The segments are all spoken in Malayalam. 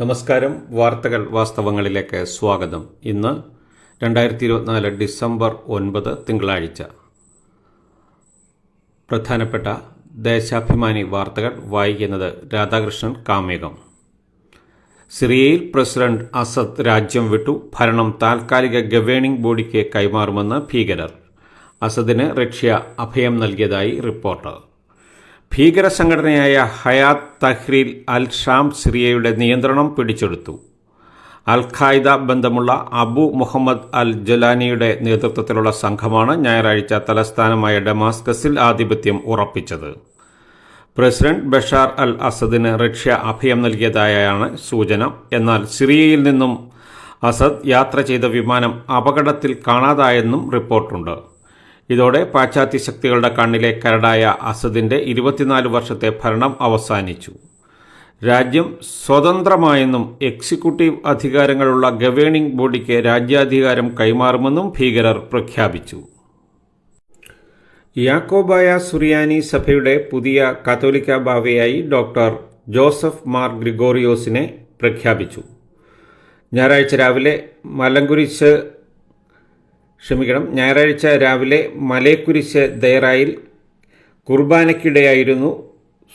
നമസ്കാരം. വാർത്തകൾ വാസ്തവങ്ങളിലേക്ക് സ്വാഗതം. ഇന്ന് രണ്ടായിരത്തി ഇരുപത്തിനാല് ഡിസംബർ ഒൻപത് തിങ്കളാഴ്ച. പ്രധാനപ്പെട്ട ദേശാഭിമാനി വാർത്തകൾ വായിക്കുന്നത് രാധാകൃഷ്ണൻ കാമേകം സിറിയയിൽ പ്രസിഡന്റ് അസദ് രാജ്യം വിട്ടു. ഭരണം താൽക്കാലിക ഗവേണിംഗ് ബോഡിക്ക് കൈമാറുമെന്ന് ഭീകരർ. അസദിന് റഷ്യ അഭയം നൽകിയതായി റിപ്പോർട്ട്. ഭീകര സംഘടനയായ ഹയാത്ത് തഹ്രീൽ അൽ ഷാം സിറിയയുടെ നിയന്ത്രണം പിടിച്ചെടുത്തു. അൽ ഖായ്ദ ബന്ധമുള്ള അബു മുഹമ്മദ് അൽ ജലാനിയുടെ നേതൃത്വത്തിലുള്ള സംഘമാണ് ഞായറാഴ്ച തലസ്ഥാനമായ ഡമാസ്കസിൽ ആധിപത്യം ഉറപ്പിച്ചത്. പ്രസിഡന്റ് ബഷാർ അൽ അസദിന് റഷ്യ അഭയം നൽകിയതായാണ് സൂചന. എന്നാൽ സിറിയയിൽ നിന്നും അസദ് യാത്ര ചെയ്ത വിമാനം അപകടത്തിൽ കാണാതായെന്നും റിപ്പോർട്ടുണ്ട്. ഇതോടെ പാശ്ചാത്യ ശക്തികളുടെ കണ്ണിലെ കരടായ അസദിന്റെ ഇരുപത്തിനാല് വർഷത്തെ ഭരണം അവസാനിച്ചു. രാജ്യം സ്വതന്ത്രമായെന്നും എക്സിക്യൂട്ടീവ് അധികാരങ്ങളുള്ള ഗവേണിംഗ് ബോഡിക്ക് രാജ്യാധികാരം കൈമാറുമെന്നും ഭീകരർ പ്രഖ്യാപിച്ചു. യാക്കോബായ സുറിയാനി സഭയുടെ പുതിയ കത്തോലിക്ക ബാവയായി ഡോക്ടർ ജോസഫ് മാർ ഗ്രിഗോറിയോസിനെ പ്രഖ്യാപിച്ചു. ഞായറാഴ്ച രാവിലെ മലങ്കുരിശ് ക്ഷമിക്കണം. ഞായറാഴ്ച രാവിലെ മലേക്കുരിശ് ദയറായിൽ കുർബാനയ്ക്കിടെയായിരുന്നു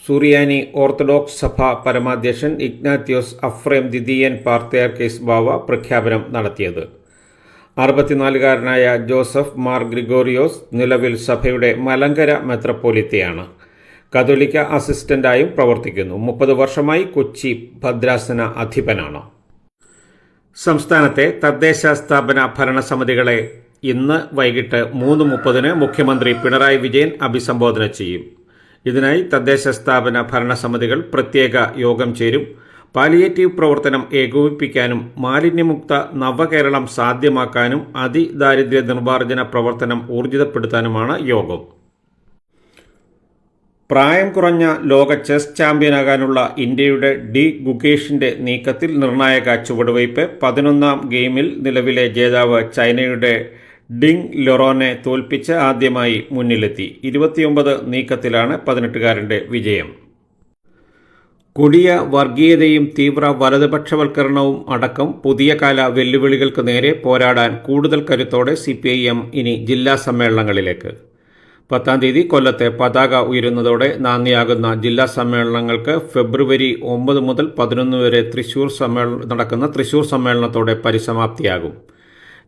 സൂറിയാനി ഓർത്തഡോക്സ് സഭ പരമാധ്യക്ഷൻ ഇഗ്നാത്യോസ് അഫ്രേം ദിദിയൻ പാർത്തയാർക്കേസ് ബാവ പ്രഖ്യാപനം നടത്തിയത്. അറുപത്തിനാലുകാരനായ ജോസഫ് മാർ ഗ്രിഗോറിയോസ് നിലവിൽ സഭയുടെ മലങ്കര മെത്രപ്പോലിത്തയാണ്. കത്തോലിക്ക അസിസ്റ്റന്റായും പ്രവർത്തിക്കുന്നു. മുപ്പത് വർഷമായി കൊച്ചി ഭദ്രാസന അധിപനാണ്. സംസ്ഥാനത്തെ തദ്ദേശ സ്ഥാപന ഭരണസമിതികളെ ഇന്ന് വൈകിട്ട് മൂന്ന് മുപ്പതിന് മുഖ്യമന്ത്രി പിണറായി വിജയൻ അഭിസംബോധന ചെയ്യും. ഇതിനായി തദ്ദേശ സ്ഥാപന ഭരണസമിതികൾ പ്രത്യേക യോഗം ചേരും. പാലിയേറ്റീവ് പ്രവർത്തനം ഏകോപിപ്പിക്കാനും മാലിന്യമുക്ത നവകേരളം സാധ്യമാക്കാനും അതിദാരിദ്ര്യ നിർമ്മാർജന പ്രവർത്തനം ഊർജിതപ്പെടുത്താനുമാണ് യോഗം. പ്രായം കുറഞ്ഞ ലോക ചെസ് ചാമ്പ്യനാകാനുള്ള ഇന്ത്യയുടെ ഡി ഗുകേഷിന്റെ നീക്കത്തിൽ നിർണായക ചുവടുവയ്പ് പതിനൊന്നാം ഗെയിമിൽ നിലവിലെ ജേതാവ് ചൈനയുടെ ഡിങ് ലൊറോനെ തോൽപ്പിച്ച് ആദ്യമായി മുന്നിലെത്തി. ഇരുപത്തിയൊമ്പത് നീക്കത്തിലാണ് പതിനെട്ടുകാരന്റെ വിജയം. കൊടിയ വർഗീയതയും തീവ്ര വലതുപക്ഷവൽക്കരണവും അടക്കം പുതിയ കാല വെല്ലുവിളികൾക്ക് നേരെ പോരാടാൻ കൂടുതൽ കരുത്തോടെ സി പി ഐ എം ഇനി ജില്ലാ സമ്മേളനങ്ങളിലേക്ക്. പത്താം തീയതി കൊല്ലത്തെ പതാക ഉയരുന്നതോടെ നാന്ദിയാകുന്ന ജില്ലാ സമ്മേളനങ്ങൾക്ക് ഫെബ്രുവരി ഒമ്പത് മുതൽ പതിനൊന്ന് വരെ തൃശൂർ സമ്മേളനം നടക്കുന്ന തൃശൂർ സമ്മേളനത്തോടെ പരിസമാപ്തിയാകും.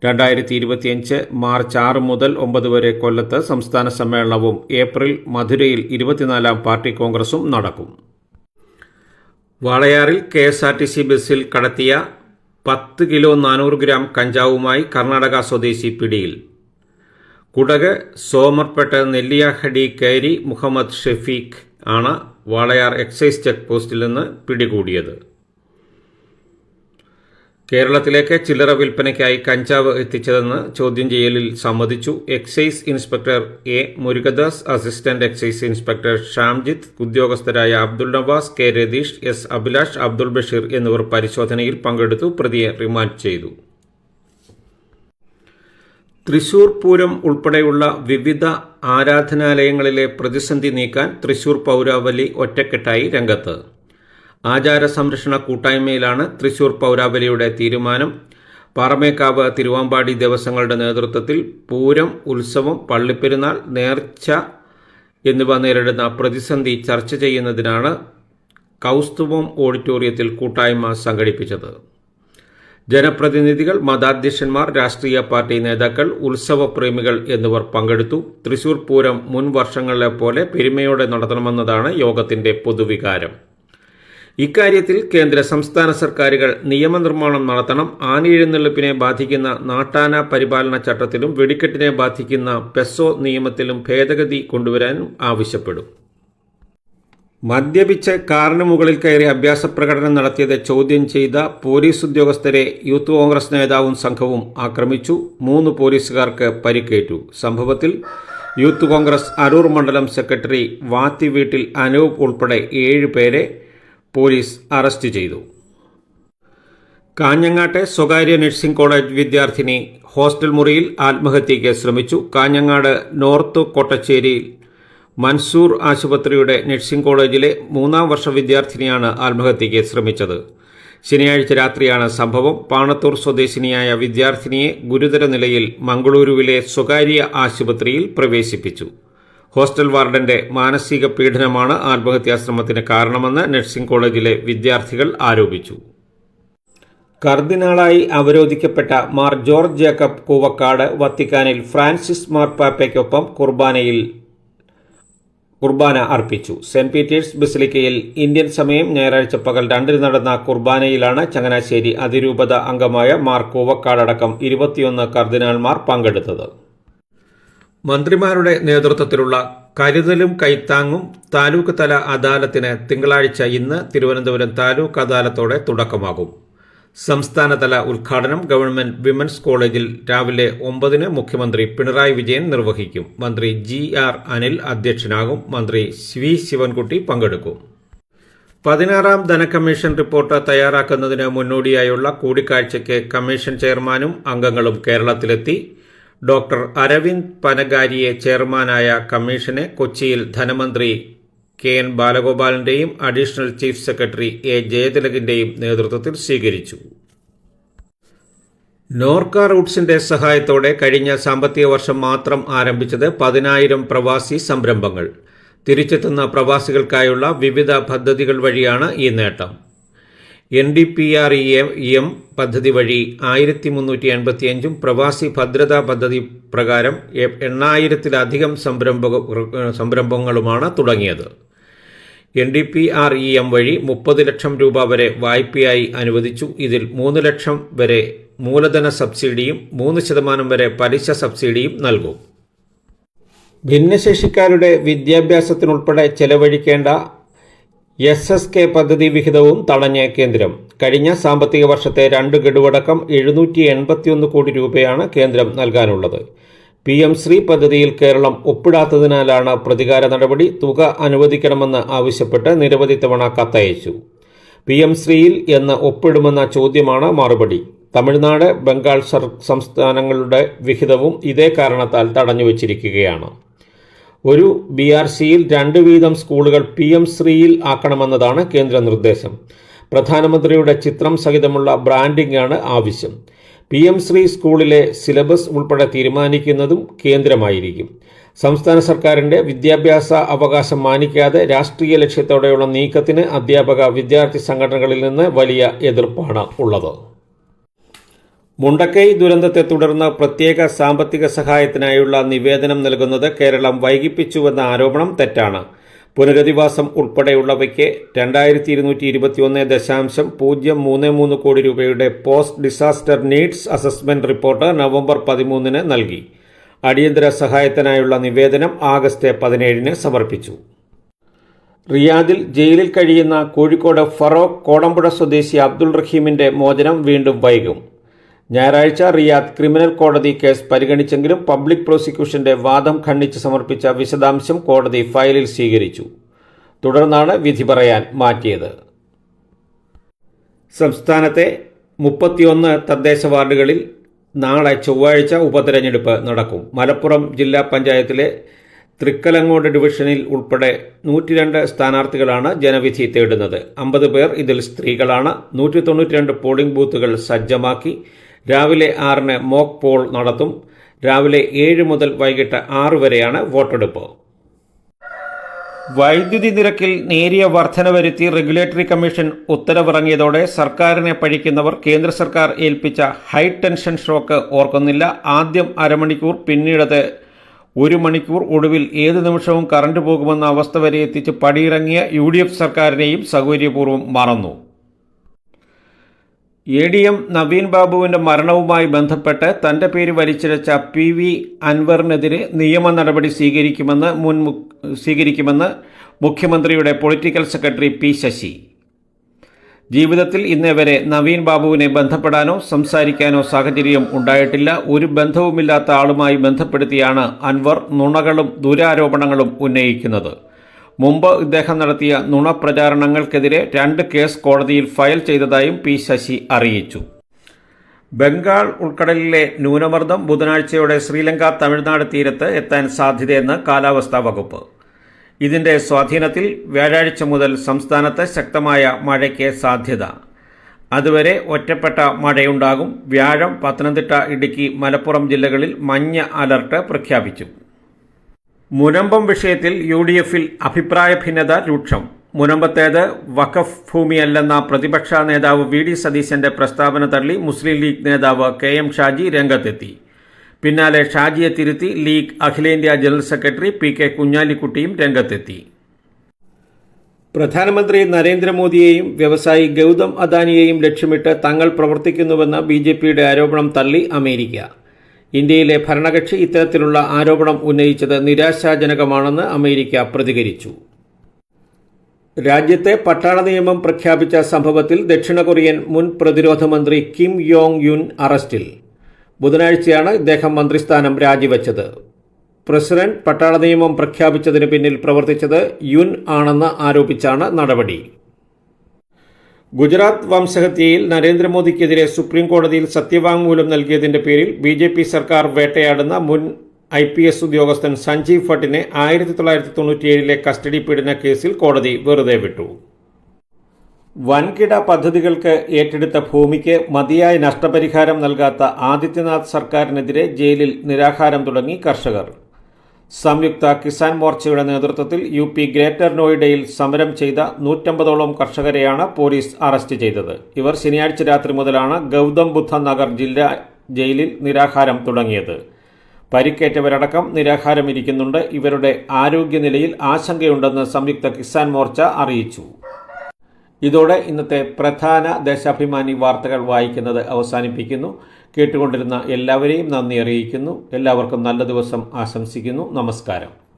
രണ്ടായിരത്തി ഇരുപത്തിയഞ്ച് മാർച്ച് ആറ് മുതൽ ഒമ്പത് വരെ കൊല്ലത്ത് സംസ്ഥാന സമ്മേളനവും ഏപ്രിൽ മധുരയിൽ ഇരുപത്തിനാലാം പാർട്ടി കോൺഗ്രസും നടക്കും. വാളയാറിൽ K S R T C ബസ്സിൽ കടത്തിയ പത്ത് കിലോ നാനൂറ് ഗ്രാം കഞ്ചാവുമായി കർണാടക സ്വദേശി പിടിയിൽ. കുടക് സോമർപേട്ട് നെല്ലിയാഹടി കൈരി മുഹമ്മദ് ഷെഫീഖ് ആണ് വാളയാർ എക്സൈസ് ചെക്ക് പോസ്റ്റിൽ നിന്ന് പിടികൂടിയത്. കേരളത്തിലേക്ക് ചില്ലറ വിൽപ്പനയ്ക്കായി കഞ്ചാവ് എത്തിച്ചതെന്ന് ചോദ്യം ചെയ്യലിൽ സമ്മതിച്ചു excise inspector A Murukadas assistant excise inspector Shamjith ഉദ്യോഗസ്ഥരായ Abdul Navas K Ratheesh S Abhilash Abdul Basheer എന്നിവർ പരിശോധനയിൽ പങ്കെടുത്തു പ്രതിയെ റിമാൻഡ് ചെയ്തു. തൃശൂർ പൂരം ഉൾപ്പെടെയുള്ള വിവിധ ആരാധനാലയങ്ങളിലെ പ്രതിസന്ധി നീക്കാൻ തൃശൂർ പൗരാവലി ഒറ്റക്കെട്ടായി രംഗത്ത്. ആചാര സംരക്ഷണ കൂട്ടായ്മയിലാണ് തൃശൂർ പൗരാവലിയുടെ തീരുമാനം. പാറമേക്കാവ് തിരുവാമ്പാടി ദേവസ്വങ്ങളുടെ നേതൃത്വത്തിൽ പൂരം ഉത്സവം പള്ളിപ്പെരുന്നാൾ നേർച്ച എന്നിവ നേരിടുന്ന പ്രതിസന്ധി ചർച്ച ചെയ്യുന്നതിനാണ് കൗസ്തുഭം ഓഡിറ്റോറിയത്തിൽ കൂട്ടായ്മ സംഘടിപ്പിച്ചത്. ജനപ്രതിനിധികൾ മതാധ്യക്ഷന്മാർ രാഷ്ട്രീയ പാർട്ടി നേതാക്കൾ ഉത്സവപ്രേമികൾ എന്നിവർ പങ്കെടുത്തു. തൃശൂർ പൂരം മുൻ വർഷങ്ങളിലെ പോലെ പെരുമയോടെ നടത്തണമെന്നതാണ് യോഗത്തിന്റെ പൊതുവികാരം. ഇക്കാര്യത്തിൽ കേന്ദ്ര സംസ്ഥാന സർക്കാരുകൾ നിയമനിർമ്മാണം നടത്തണം ആനയെഴുന്നള്ളിപ്പിനെ ബാധിക്കുന്ന നാട്ടാന പരിപാലന ചട്ടത്തിലും വെടിക്കെട്ടിനെ ബാധിക്കുന്ന പെസോ നിയമത്തിലും ഭേദഗതി കൊണ്ടുവരാനും ആവശ്യപ്പെടും. മദ്യപിച്ച് കാറിന് മുകളിൽ കയറി അഭ്യാസ പ്രകടനം നടത്തിയത് ചോദ്യം ചെയ്ത പോലീസ് ഉദ്യോഗസ്ഥരെ യൂത്ത് കോൺഗ്രസ് നേതാവും സംഘവും ആക്രമിച്ചു. മൂന്ന് പോലീസുകാർക്ക് പരിക്കേറ്റു. സംഭവത്തിൽ യൂത്ത് കോൺഗ്രസ് അരൂർ മണ്ഡലം സെക്രട്ടറി വാത്തി വീട്ടിൽ അനൂപ് ഉൾപ്പെടെ ഏഴ് പേരെ പോലീസ് അറസ്റ്റ് ചെയ്തു. കാഞ്ഞങ്ങാട്ടെ സ്വകാര്യ നഴ്സിംഗ് കോളേജ് വിദ്യാർത്ഥിനി ഹോസ്റ്റൽ മുറിയിൽ ആത്മഹത്യയ്ക്ക് ശ്രമിച്ചു. കാഞ്ഞങ്ങാട് നോർത്ത് കൊട്ടച്ചേരിയിൽ മൻസൂർ ആശുപത്രിയുടെ നഴ്സിംഗ് കോളേജിലെ മൂന്നാം വർഷ വിദ്യാർത്ഥിനിയാണ് ആത്മഹത്യയ്ക്ക് ശ്രമിച്ചത്. ശനിയാഴ്ച രാത്രിയാണ് സംഭവം. പാണത്തൂർ സ്വദേശിനിയായ വിദ്യാർത്ഥിനിയെ ഗുരുതര നിലയിൽ മംഗളൂരുവിലെ സ്വകാര്യ ആശുപത്രിയിൽ പ്രവേശിപ്പിച്ചു. ഹോസ്റ്റൽ വാർഡന്റെ മാനസിക പീഡനമാണ് ആത്മഹത്യാശ്രമത്തിന് കാരണമെന്ന് നഴ്സിംഗ് കോളേജിലെ വിദ്യാർത്ഥികൾ ആരോപിച്ചു. കർദിനാളായി അവരോധിക്കപ്പെട്ട മാർ ജോർജ് ജേക്കബ് കൂവക്കാട് വത്തിക്കാനിൽ ഫ്രാൻസിസ് മാർപ്പാപ്പയ്ക്കൊപ്പം കുർബാനയിൽ കുർബാന അർപ്പിച്ചു. സെന്റ് പീറ്റേഴ്സ് ബസിലിക്കയിൽ ഇന്ത്യൻ സമയം ഞായറാഴ്ച പകൽ രണ്ടിന് നടന്ന കുർബാനയിലാണ് ചങ്ങനാശ്ശേരി അതിരൂപത അംഗമായ മാർ കൂവക്കാടടക്കം ഇരുപത്തിയൊന്ന് കർദിനാൾമാർ പങ്കെടുത്തത്. മന്ത്രിമാരുടെ നേതൃത്വത്തിലുള്ള കരുതലും കൈത്താങ്ങും താലൂക്ക് തല അദാലത്തിന് തിങ്കളാഴ്ച ഇന്ന് തിരുവനന്തപുരം താലൂക്ക് അദാലത്തോടെ തുടക്കമാകും. സംസ്ഥാനതല ഉദ്ഘാടനം ഗവൺമെന്റ് വിമൻസ് കോളേജിൽ രാവിലെ ഒമ്പതിന് മുഖ്യമന്ത്രി പിണറായി വിജയൻ നിർവഹിക്കും. മന്ത്രി ജി ആർ അനിൽ അധ്യക്ഷനാകും. മന്ത്രി വി ശിവൻകുട്ടി പങ്കെടുക്കും. പതിനാറാം ധനകമ്മീഷൻ റിപ്പോർട്ട് തയ്യാറാക്കുന്നതിന് മുന്നോടിയായുള്ള കൂടിക്കാഴ്ചയ്ക്ക് കമ്മീഷൻ ചെയർമാനും അംഗങ്ങളും കേരളത്തിലെത്തി. ഡോക്ടർ അരവിന്ദ് പനഗാരിയെ ചെയർമാനായ കമ്മീഷനെ കൊച്ചിയിൽ ധനമന്ത്രി കെ എൻ ബാലഗോപാലിന്റെയും അഡീഷണൽ ചീഫ് സെക്രട്ടറി എ ജയതിലകിന്റെയും നേതൃത്വത്തിൽ സ്വീകരിച്ചു. നോർക്ക റൂട്ട്സിന്റെ സഹായത്തോടെ കഴിഞ്ഞ സാമ്പത്തിക വർഷം മാത്രം ആരംഭിച്ചത് പതിനായിരം പ്രവാസി സംരംഭങ്ങൾ. തിരിച്ചെത്തുന്ന പ്രവാസികൾക്കായുള്ള വിവിധ പദ്ധതികൾ വഴിയാണ് ഈ നേട്ടം. N D P R E M പദ്ധതി വഴി ആയിരത്തി മുന്നൂറ്റി എൺപത്തി അഞ്ചും പ്രവാസി ഭദ്രതാ പദ്ധതി പ്രകാരം എണ്ണായിരത്തിലധികം സംരംഭക സംരംഭങ്ങളുമാണ് തുടങ്ങിയത്. N D P R E M വഴി മുപ്പത് ലക്ഷം രൂപ വരെ വായ്പയായി അനുവദിച്ചു. ഇതിൽ മൂന്ന് ലക്ഷം വരെ മൂലധന സബ്സിഡിയും മൂന്ന് ശതമാനം വരെ പലിശ സബ്സിഡിയും നൽകും. ഭിന്നശേഷിക്കാരുടെ വിദ്യാഭ്യാസത്തിനുൾപ്പെടെ ചെലവഴിക്കേണ്ട എസ് എസ് കെ പദ്ധതി വിഹിതവും തടഞ്ഞ കേന്ദ്രം. കഴിഞ്ഞ സാമ്പത്തിക വർഷത്തെ രണ്ട് ഗഡുവടക്കം എഴുന്നൂറ്റി എൺപത്തിയൊന്ന് കോടി രൂപയാണ് കേന്ദ്രം നൽകാനുള്ളത്. പി എം ശ്രീ പദ്ധതിയിൽ കേരളം ഒപ്പിടാത്തതിനാലാണ് പ്രതികാര നടപടി തുക അനുവദിക്കണമെന്ന് ആവശ്യപ്പെട്ട് നിരവധി തവണ കത്തയച്ചു. പി എം ശ്രീയിൽ എന്ന് ഒപ്പിടുമെന്ന ചോദ്യമാണ് മറുപടി. തമിഴ്നാട് ബംഗാൾ സംസ്ഥാനങ്ങളുടെ വിഹിതവും ഇതേ കാരണത്താൽ തടഞ്ഞുവച്ചിരിക്കുകയാണ്. ഒരു ബി ആർ സിയിൽ രണ്ട് വീതം സ്കൂളുകൾ പി എം ശ്രീയിൽ ആക്കണമെന്നതാണ് കേന്ദ്ര നിർദ്ദേശം. പ്രധാനമന്ത്രിയുടെ ചിത്രം സഹിതമുള്ള ബ്രാൻഡിംഗ് ആണ് ആവശ്യം. പി എം ശ്രീ സ്കൂളിലെ സിലബസ് ഉൾപ്പെടെ തീരുമാനിക്കുന്നതും കേന്ദ്രമായിരിക്കും. സംസ്ഥാന സർക്കാരിന്റെ വിദ്യാഭ്യാസ അവകാശം മാനിക്കാതെ രാഷ്ട്രീയ ലക്ഷ്യത്തോടെയുള്ള നീക്കത്തിന് അധ്യാപക വിദ്യാർത്ഥി സംഘടനകളിൽ നിന്ന് വലിയ എതിർപ്പാണ് ഉള്ളത്. മുണ്ടക്കൈ ദുരന്തത്തെ തുടർന്ന് പ്രത്യേക സാമ്പത്തിക സഹായത്തിനായുള്ള നിവേദനം നൽകുന്നത് കേരളം വൈകിപ്പിച്ചുവെന്ന ആരോപണം തെറ്റാണ്. പുനരധിവാസം ഉൾപ്പെടെയുള്ളവയ്ക്ക് രണ്ടായിരത്തി ഇരുന്നൂറ്റി ഇരുപത്തിയൊന്ന് ദശാംശം പൂജ്യം മൂന്ന് മൂന്ന് കോടി രൂപയുടെ post disaster needs assessment report November പതിമൂന്നിന് നൽകി. അടിയന്തര സഹായത്തിനായുള്ള നിവേദനം ആഗസ്റ്റ് പതിനേഴിന് സമർപ്പിച്ചു. റിയാദിൽ ജയിലിൽ കഴിയുന്ന കോഴിക്കോട് ഫറോക്ക് കോടമ്പുഴ സ്വദേശി അബ്ദുൾ റഹീമിന്റെ മോചനം വീണ്ടും വൈകും. ഞായറാഴ്ച റിയാദ് ക്രിമിനൽ കോടതി കേസ് പരിഗണിച്ചെങ്കിലും പബ്ലിക് പ്രോസിക്യൂഷന്റെ വാദം ഖണ്ഡിച്ച് സമർപ്പിച്ച വിശദാംശം കോടതി ഫയലിൽ സ്വീകരിച്ചു. തുടർന്നാണ് വിധി പറയാൻ മാറ്റിയത്. സംസ്ഥാനത്തെ മുപ്പത്തിയൊന്ന് തദ്ദേശ വാർഡുകളിൽ നാളെ ചൊവ്വാഴ്ച ഉപതെരഞ്ഞെടുപ്പ് നടക്കും. മലപ്പുറം ജില്ലാ പഞ്ചായത്തിലെ തൃക്കലങ്ങോട് ഡിവിഷനിൽ ഉൾപ്പെടെ നൂറ്റിരണ്ട് സ്ഥാനാർത്ഥികളാണ് ജനവിധി തേടുന്നത്. അമ്പത് പേർ ഇതിൽ സ്ത്രീകളാണ്. നൂറ്റി തൊണ്ണൂറ്റിരണ്ട് പോളിംഗ് ബൂത്തുകൾ സജ്ജമാക്കി. രാവിലെ ആറിന് മോക്ക് പോൾ നടത്തും. രാവിലെ ഏഴ് മുതൽ വൈകിട്ട് ആറ് വരെയാണ് വോട്ടെടുപ്പ്. വൈദ്യുതി നിരക്കിൽ നേരിയ വർധന വരുത്തി റെഗുലേറ്ററി കമ്മീഷൻ ഉത്തരവിറങ്ങിയതോടെ സർക്കാരിനെ പഴിക്കുന്നവർ കേന്ദ്ര സർക്കാർ ഏൽപ്പിച്ച ഹൈ ടെൻഷൻ ഷോക്ക് ഓർക്കുന്നില്ല. ആദ്യം അരമണിക്കൂർ പിന്നീടത് ഒരു മണിക്കൂർ. ഒടുവിൽ ഏത് നിമിഷവും കറണ്ട് പോകുമെന്ന അവസ്ഥ വരെ എത്തിച്ച് പടിയിറങ്ങിയ യു സർക്കാരിനെയും സൗകര്യപൂർവം മറന്നു. എ ഡി എം നവീൻ ബാബുവിന്റെ മരണവുമായി ബന്ധപ്പെട്ട് തന്റെ പേര് വലിച്ചിഴച്ച പി വി അൻവറിനെതിരെ നിയമ നടപടി സ്വീകരിക്കുമെന്ന് മുൻ സ്വീകരിക്കുമെന്ന് മുഖ്യമന്ത്രിയുടെ പൊളിറ്റിക്കൽ സെക്രട്ടറി പി ശശി. ജീവിതത്തിൽ ഇന്നേ വരെ നവീൻ ബാബുവിനെ ബന്ധപ്പെടാനോ സംസാരിക്കാനോ സാഹചര്യം ഉണ്ടായിട്ടില്ല. ഒരു ബന്ധവുമില്ലാത്ത ആളുമായി ബന്ധപ്പെടുത്തിയാണ് അൻവർ നുണകളും ദുരാരോപണങ്ങളും ഉന്നയിക്കുന്നത്. മുമ്പ് ഇദ്ദേഹം നടത്തിയ നുണപ്രചാരണങ്ങൾക്കെതിരെ രണ്ട് കേസ് കോടതിയിൽ ഫയൽ ചെയ്തതായും പി ശശി അറിയിച്ചു. ബംഗാൾ ഉൾക്കടലിലെ ന്യൂനമർദ്ദം ബുധനാഴ്ചയോടെ ശ്രീലങ്ക തമിഴ്നാട് തീരത്ത് എത്താൻ സാധ്യതയെന്ന് കാലാവസ്ഥാ വകുപ്പ്. ഇതിന്റെ സ്വാധീനത്തിൽ വ്യാഴാഴ്ച മുതൽ സംസ്ഥാനത്ത് ശക്തമായ മഴയ്ക്ക് സാധ്യത. അതുവരെ ഒറ്റപ്പെട്ട മഴയുണ്ടാകും. വ്യാഴം പത്തനംതിട്ട ഇടുക്കി മലപ്പുറം ജില്ലകളിൽ മഞ്ഞ അലർട്ട് പ്രഖ്യാപിച്ചു. മുനമ്പം വിഷയത്തിൽ യു ഡി എഫിൽ അഭിപ്രായ ഭിന്നത രൂക്ഷം. മുനമ്പത്തേത് വഖഫ് ഭൂമിയല്ലെന്ന പ്രതിപക്ഷ നേതാവ് വി ഡി സതീശന്റെ പ്രസ്താവന തള്ളി മുസ്ലിം ലീഗ് നേതാവ് കെ എം ഷാജി രംഗത്തെത്തി. പിന്നാലെ ഷാജിയെ തിരുത്തി ലീഗ് അഖിലേന്ത്യാ ജനറൽ സെക്രട്ടറി പി കെ കുഞ്ഞാലിക്കുട്ടിയും രംഗത്തെത്തി. പ്രധാനമന്ത്രി നരേന്ദ്രമോദിയെയും വ്യവസായി ഗൗതം അദാനിയെയും ലക്ഷ്യമിട്ട് തങ്ങൾ പ്രവർത്തിക്കുന്നുവെന്ന ബി ആരോപണം തള്ളി അമേരിക്ക. ഇന്ത്യയിലെ ഭരണകക്ഷി ഇത്തരത്തിലുള്ള ആരോപണം ഉന്നയിച്ചത് നിരാശാജനകമാണെന്ന് അമേരിക്ക പ്രതികരിച്ചു. രാജ്യത്തെ പട്ടാള നിയമം പ്രഖ്യാപിച്ച സംഭവത്തിൽ ദക്ഷിണ കൊറിയൻ മുൻ പ്രതിരോധ മന്ത്രി കിം യോങ് യുൻ അറസ്റ്റിൽ. ബുധനാഴ്ചയാണ് ഇദ്ദേഹം മന്ത്രിസ്ഥാനം രാജിവെച്ചത്. പ്രസിഡന്റ് പട്ടാള നിയമം പ്രഖ്യാപിച്ചതിന് പിന്നിൽ പ്രവർത്തിച്ചത് യുൻ ആണെന്ന് ആരോപിച്ചാണ് നടപടി. ഗുജറാത്ത് വംശഹത്യയിൽ നരേന്ദ്രമോദിക്കെതിരെ സുപ്രീം കോടതിയിൽ സത്യവാങ്മൂലം നൽകിയതിന്റെ പേരിൽ ബി ജെ പി സർക്കാർ വേട്ടയാടുന്ന മുൻ ഐ പി എസ് ഉദ്യോഗസ്ഥൻ സഞ്ജീവ് ഭട്ടിനെ ആയിരത്തി തൊള്ളായിരത്തി തൊണ്ണൂറ്റിയേഴിലെ കസ്റ്റഡി പീഡന കേസിൽ കോടതി വെറുതെ വിട്ടു. വൻകിട പദ്ധതികൾക്ക് ഏറ്റെടുത്ത ഭൂമിക്ക് മതിയായ നഷ്ടപരിഹാരം നൽകാത്ത ആദിത്യനാഥ് സർക്കാരിനെതിരെ ജയിലിൽ നിരാഹാരം തുടങ്ങി കർഷകർ. സംയുക്ത കിസാൻ മോർച്ചയുടെ നേതൃത്വത്തിൽ യു പി ഗ്രേറ്റർ നോയിഡയിൽ സമരം ചെയ്ത നൂറ്റമ്പതോളം കർഷകരെയാണ് പോലീസ് അറസ്റ്റ് ചെയ്തത്. ഇവർ ശനിയാഴ്ച രാത്രി മുതലാണ് ഗൗതം ബുദ്ധ നഗർ ജില്ലാ ജയിലിൽ നിരാഹാരം തുടങ്ങിയത്. പരിക്കേറ്റവരടക്കം നിരാഹാരം ഇരിക്കുന്നുണ്ട് ഇവരുടെ ആരോഗ്യനിലയിൽ ആശങ്കയുണ്ടെന്ന് സംയുക്ത കിസാൻ മോർച്ച അറിയിച്ചു. ഇതോടെ ഇന്നത്തെ പ്രധാന ദേശാഭിമാനി വാർത്തകൾ വായിക്കുന്നത് അവസാനിപ്പിക്കുന്നു. കേട്ടുകൊണ്ടിരുന്ന എല്ലാവരെയും നന്ദി അറിയിക്കുന്നു. എല്ലാവർക്കും നല്ല ദിവസം ആശംസിക്കുന്നു. നമസ്കാരം.